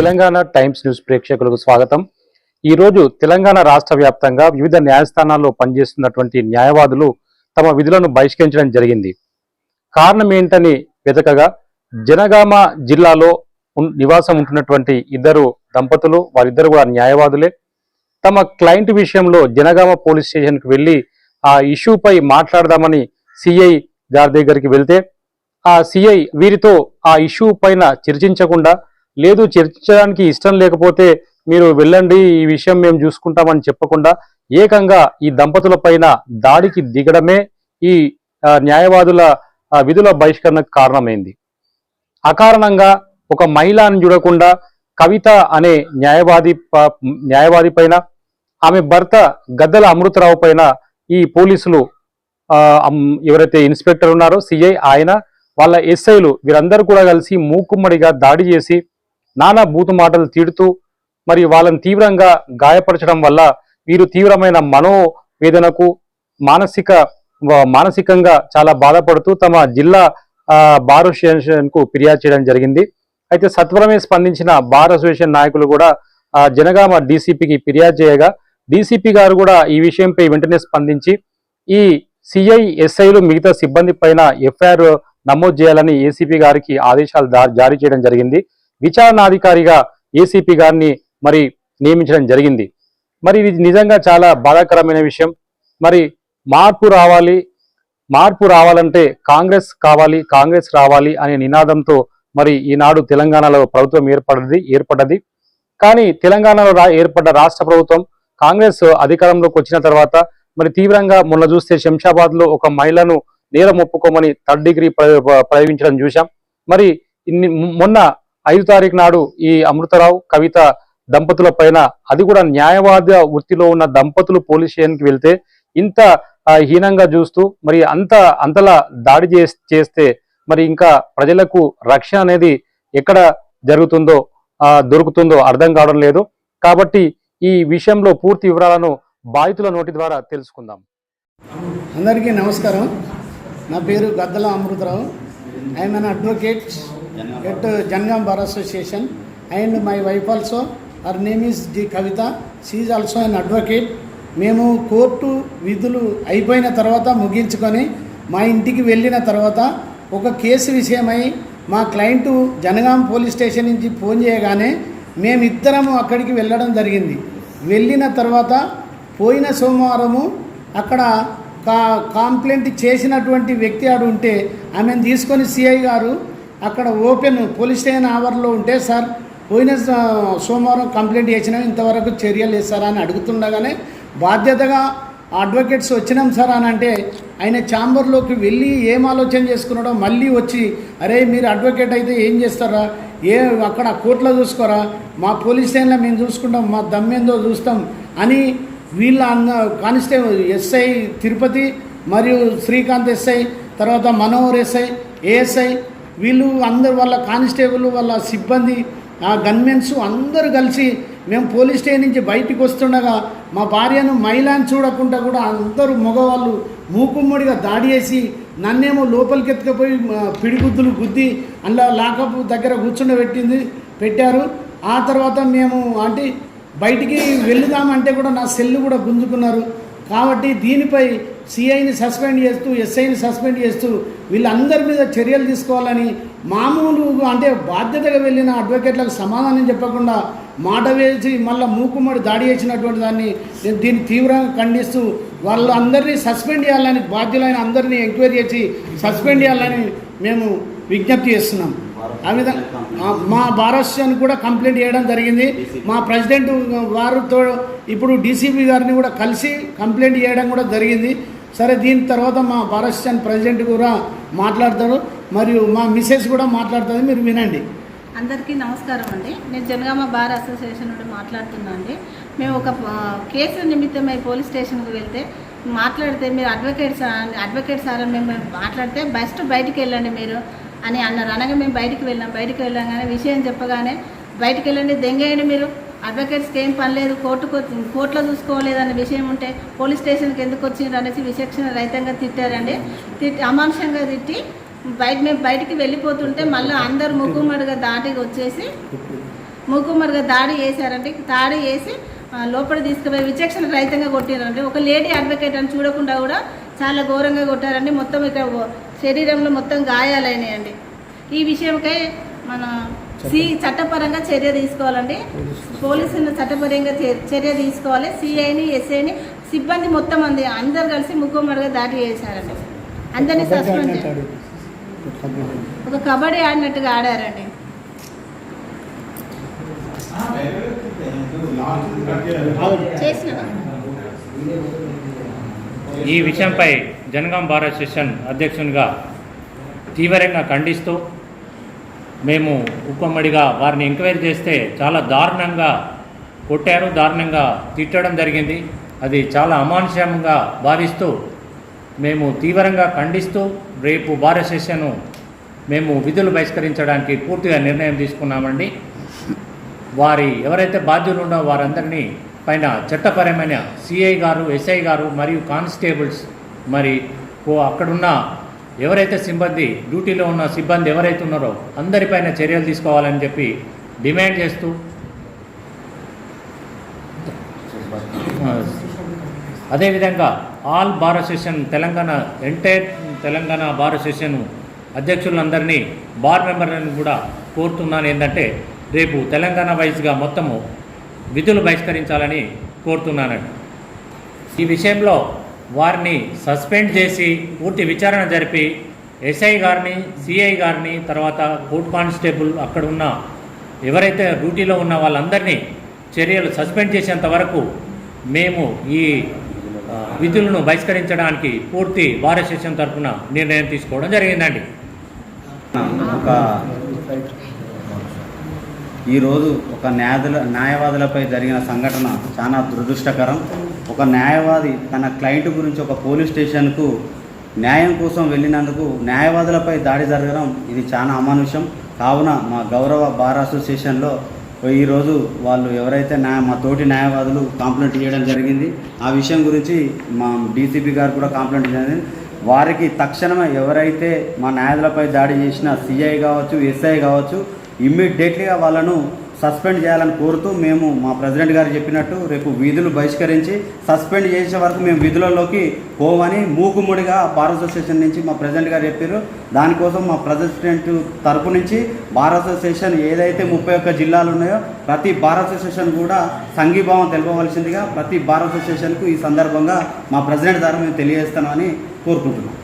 Telangana times news ప్రేక్షకులకు స్వాగతం. ఈ రోజు తెలంగాణ రాష్ట్ర వ్యాప్తంగా వివిధ న్యాయస్థానాల్లో పనిచేస్తున్నటువంటి న్యాయవాదులు తమ విధులను బహిష్కరించడం జరిగింది. కారణం ఏంటని వెతకగా జనగామ జిల్లాలో నివాసం ఉంటున్నటువంటి ఇద్దరు దంపతులు వారిద్దరు కూడా న్యాయవాదులే. తమ క్లయింట్ విషయంలో జనగామ పోలీస్ స్టేషన్కి వెళ్ళి ఆ ఇష్యూపై మాట్లాడదామని సిఐ గారి దగ్గరికి వెళ్తే ఆ సిఐ వీరితో ఆ ఇష్యూ పైన చర్చించకుండా లేదు చర్చించడానికి ఇష్టం లేకపోతే మీరు వెళ్ళండి ఈ విషయం మేము చూసుకుంటామని చెప్పకుండా ఏకంగా ఈ దంపతుల పైన దాడికి దిగడమే ఈ న్యాయవాదుల విధుల బహిష్కరణకు కారణమైంది. అకారణంగా ఒక మహిళను చూడకుండా కవిత అనే న్యాయవాది ప- న్యాయవాది పైన ఆమె భర్త గద్దల అమృతరావు పైన ఈ పోలీసులు ఎవరైతే ఇన్స్పెక్టర్ ఉన్నారో సిఐ ఆయన వాళ్ళ ఎస్ఐలు వీరందరూ కూడా కలిసి మూకుమ్మడిగా దాడి చేసి నానా బూతు మాటలు తీడుతూ మరి వాళ్ళని తీవ్రంగా గాయపరచడం వల్ల వీరు తీవ్రమైన మనోవేదనకు మానసిక మానసికంగా చాలా బాధపడుతూ తమ జిల్లా బార్కు ఫిర్యాదు చేయడం జరిగింది. అయితే సత్వరమే స్పందించిన బార్ అసోసియేషన్ నాయకులు కూడా జనగామ డీసీపీకి ఫిర్యాదు చేయగా డీసీపీ గారు కూడా ఈ విషయంపై వెంటనే స్పందించి ఈ సిఐ ఎస్ఐలు మిగతా సిబ్బంది పైన ఎఫ్ఐఆర్ నమోదు చేయాలని ఏసీపీ గారికి ఆదేశాలు జారీ చేయడం జరిగింది. విచారణాధికారిగా ఏసీపీ గారిని మరి నియమించడం జరిగింది. మరి ఇది నిజంగా చాలా బాధాకరమైన విషయం. మరి మార్పు రావాలి మార్పు రావాలంటే కాంగ్రెస్ కావాలి కాంగ్రెస్ రావాలి అనే నినాదంతో మరి ఈనాడు తెలంగాణలో ప్రభుత్వం ఏర్పడది ఏర్పడ్డది కానీ తెలంగాణలో రా- ఏర్పడ్డ రాష్ట్ర ప్రభుత్వం కాంగ్రెస్ అధికారంలోకి వచ్చిన తర్వాత మరి తీవ్రంగా మొన్న చూస్తే శంషాబాద్లో ఒక మహిళను నేరం ఒప్పుకోమని థర్డ్ డిగ్రీ ప్రయోగించడం చూశాం. మరి మొన్న ఐదు తారీఖు నాడు ఈ అమృతరావు కవిత దంపతుల పైన అది కూడా న్యాయవాద వృత్తిలో ఉన్న దంపతులు పోలీస్ స్టేషన్కి వెళ్తే ఇంత హీనంగా చూస్తూ మరి అంత అంతలా దాడి చేస్తే మరి ఇంకా ప్రజలకు రక్షణ అనేది ఎక్కడ జరుగుతుందో దొరుకుతుందో అర్థం కావడం లేదు. కాబట్టి ఈ విషయంలో పూర్తి వివరాలను బాధితుల నోటి ద్వారా తెలుసుకుందాం. అందరికీ నమస్కారం. నా పేరు Gaddala Amrutharao. I'm an advocate at Jangaon bar association and my wife also her name is the Kavitha she also an advocate మేము కోర్టు విధులు అయిపోయిన తర్వాత ముగించుకొని మా ఇంటికి వెళ్ళిన తర్వాత ఒక కేసు విషయమై మా క్లయింటు జనగాం పోలీస్ స్టేషన్ నుంచి ఫోన్ చేయగానే మేమిద్దరము అక్కడికి వెళ్ళడం జరిగింది. వెళ్ళిన తర్వాత పోయిన సోమవారము అక్కడ కా కంప్లైంట్ చేసినటువంటి వ్యక్తి ఆడు ఉంటే ఆమెను తీసుకొని సిఐ గారు అక్కడ ఓపెన్ పోలీస్ స్టేషన్ ఆవర్లో ఉంటే సార్ పోయిన సోమవారం కంప్లైంట్ చేసినాం ఇంతవరకు చర్యలు వేస్తారా అని అడుగుతుండగానే బాధ్యతగా అడ్వకేట్స్ వచ్చినాం సార్ అని అంటే ఆయన ఛాంబర్లోకి వెళ్ళి ఏం ఆలోచన చేసుకున్నాడో మళ్ళీ వచ్చి అరే మీరు అడ్వకేట్ అయితే ఏం చేస్తారా? ఏ అక్కడ కోర్టులో చూసుకోరా? మా పోలీస్ స్టేషన్లో మేము చూసుకుంటాం మా దమ్మేందో చూస్తాం అని వీళ్ళ అన్న కానిస్టేబుల్ ఎస్ఐ తిరుపతి మరియు శ్రీకాంత్ ఎస్ఐ తర్వాత మనోహర్ ఎస్ఐ ఏఎస్ఐ వీళ్ళు అందరు వాళ్ళ కానిస్టేబుల్ వాళ్ళ సిబ్బంది ఆ గన్మెన్స్ అందరూ కలిసి మేము పోలీస్ స్టేషన్ నుంచి బయటికి వస్తుండగా మా భార్యను మైలాన్ చూడకుండా కూడా అందరూ మగవాళ్ళు మూకుమ్మడిగా దాడి చేసి నన్నేమో లోపలికి ఎత్తుకపోయి పిడిగుద్దులు గుద్ది అందులో లాకప్ దగ్గర కూర్చుండబెట్టింది పెట్టారు. ఆ తర్వాత మేము అంటే బయటికి వెళ్దామంటే కూడా నా సెల్లు కూడా గుంజుకున్నారు. కాబట్టి దీనిపై సిఐని సస్పెండ్ చేస్తూ ఎస్ఐని సస్పెండ్ చేస్తూ వీళ్ళందరి మీద చర్యలు తీసుకోవాలని మామూలు అంటే బాధ్యతగా వెళ్ళిన అడ్వకేట్లకు సమాధానం చెప్పకుండా మాట వేసి మళ్ళీ మూకుమ్మడి దాడి చేసినటువంటి దాన్ని నేను దీన్ని తీవ్రంగా ఖండిస్తూ వాళ్ళందరినీ సస్పెండ్ చేయాలని బాధ్యులైన అందరినీ ఎంక్వైరీ చేసి సస్పెండ్ చేయాలని మేము విజ్ఞప్తి చేస్తున్నాం. ఆ విధంగా మా భారస్యాన్ని కూడా కంప్లైంట్ చేయడం జరిగింది. మా ప్రెసిడెంట్ వారితో ఇప్పుడు డీసీపీ గారిని కూడా కలిసి కంప్లైంట్ చేయడం కూడా జరిగింది. సరే దీని తర్వాత మా భారస్యాన్ ప్రెసిడెంట్ కూడా మాట్లాడతారు మరియు మా మిసెస్ కూడా మాట్లాడుతుంది. మీరు వినండి. అందరికీ నమస్కారం అండి. నేను జనగామ బార్ అసోసియేషన్ నుండి మాట్లాడుతున్నా అండి. మేము ఒక కేసు నిమిత్తమై పోలీస్ స్టేషన్కి వెళ్తే మాట్లాడితే మీరు అడ్వకేట్ సార్ అడ్వకేట్ సార్ అని మేము మాట్లాడితే బెస్ట్ బయటికి వెళ్ళండి మీరు. అని అన్నారు. అనగా మేము బయటికి వెళ్ళాం. బయటికి వెళ్ళగానే విషయం చెప్పగానే బయటికి వెళ్ళండి దెంగేయండి మీరు. అడ్వకేట్స్కి ఏం పని లేదు కోర్టుకు కోర్టులో చూసుకోలేదన్న విషయం ఉంటే పోలీస్ స్టేషన్కి ఎందుకు వచ్చిండ్రు అనేసి విచక్షణ రహితంగా తిట్టారండి. తిట్టి అమానుషంగా తిట్టి బయట మేము బయటికి వెళ్ళిపోతుంటే మళ్ళీ అందరు ముగ్గుమడిగా దాటికి వచ్చేసి మూకుమ్మడిగా దాడి చేశారంటే దాడి చేసి లోపల తీసుకుపోయి విచక్షణ రహితంగా కొట్టారంటే ఒక లేడీ అడ్వకేట్ అని చూడకుండా కూడా చాలా ఘోరంగా కొట్టారండి. మొత్తం ఇక్కడ శరీరంలో మొత్తం గాయాలైనాయండి. ఈ విషయంకై మన సి చట్టపరంగా చర్య తీసుకోవాలండి. పోలీసులు చట్టపరంగా చే- చర్య తీసుకోవాలి. సిఐని ఎస్ఐని సిబ్బంది మొత్తం మంది అందరు కలిసి ముక్కుమ్మడిగా దాడి చేశారండి. అందరినీ సస్పెండ్ ఒక కబడ్డీ ఆడినట్టుగా ఆడారండి. చేసిన ఈ విషయంపై జనగాం బార్ అసోసియేషన్ అధ్యక్షునిగా తీవ్రంగా ఖండిస్తూ మేము ఉప్పమ్మడిగా వారిని ఎంక్వైరీ చేస్తే చాలా దారుణంగా కొట్టారు దారుణంగా తిట్టడం జరిగింది. అది చాలా అమానుషంగా భావిస్తూ మేము తీవ్రంగా ఖండిస్తూ రేపు బార్ అసోసియేషన్ మేము విధులు బహిష్కరించడానికి పూర్తిగా నిర్ణయం తీసుకున్నామండి. వారి ఎవరైతే బాధ్యులు ఉన్నారో వారందరినీ పైన చట్టపరమైన సిఐ గారు ఎస్ఐ గారు మరియు కానిస్టేబుల్స్ మరి ఓ అక్కడున్న ఎవరైతే సిబ్బంది డ్యూటీలో ఉన్న సిబ్బంది ఎవరైతే ఉన్నారో అందరిపైన చర్యలు తీసుకోవాలని చెప్పి డిమాండ్ చేస్తూ అదేవిధంగా all bar association Telangana entire Telangana bar association అధ్యక్షులందరినీ bar మెంబర్లను కూడా కోరుతున్నాను. ఏంటంటే రేపు తెలంగాణ వైజ్గా మొత్తము విధులు బహిష్కరించాలని కోరుతున్నానండి. ఈ విషయంలో వారిని సస్పెండ్ చేసి పూర్తి విచారణ జరిపి ఎస్ఐ గారిని సిఐ గారిని తర్వాత కోర్ట్ కానిస్టేబుల్ అక్కడ ఉన్న ఎవరైతే డ్యూటీలో ఉన్న వాళ్ళందరినీ చర్యలు సస్పెండ్ చేసేంత వరకు మేము ఈ విధులను బహిష్కరించడానికి పూర్తి భారత సెషన్ తరఫున నిర్ణయం తీసుకోవడం జరిగిందండి. ఒక ఈరోజు ఒక న్యాయదుల న్యాయవాదులపై జరిగిన సంఘటన చాలా దురదృష్టకరం. ఒక న్యాయవాది తన క్లయింట్ గురించి ఒక పోలీస్ స్టేషన్కు న్యాయం కోసం వెళ్ళినందుకు న్యాయవాదులపై దాడి జరగడం ఇది చాలా అమానుషం. కావున మా గౌరవ బార్ అసోసియేషన్లో ఈరోజు వాళ్ళు ఎవరైతే న్యాయ మా తోటి న్యాయవాదులు కంప్లైంట్ చేయడం జరిగింది. ఆ విషయం గురించి మా డీసీపీ గారు కూడా కంప్లైంట్ జరిగింది. వారికి తక్షణమే ఎవరైతే మా న్యాయదులపై దాడి చేసిన సిఐ కావచ్చు ఎస్ఐ కావచ్చు ఇమ్మీడియట్లీగా వాళ్ళను సస్పెండ్ చేయాలని కోరుతూ మేము మా ప్రెసిడెంట్ గారు చెప్పినట్టు రేపు విధులు బహిష్కరించి సస్పెండ్ చేసే వరకు మేము విధులలోకి పోవని మూకుముడిగా బార్ అసోసియేషన్ నుంచి మా ప్రెసిడెంట్ గారు చెప్పారు. దానికోసం మా ప్రెసిడెంట్ తరపు నుంచి బార్ అసోసియేషన్ ఏదైతే ముప్పై ఒక్క జిల్లాలు ఉన్నాయో ప్రతి బార్ అసోసియేషన్ కూడా సంఘీభావం తెలపవలసిందిగా ప్రతి బార్ అసోసియేషన్కు ఈ సందర్భంగా మా ప్రెసిడెంట్ ద్వారా మేము తెలియజేస్తామని కోరుకుంటున్నాం.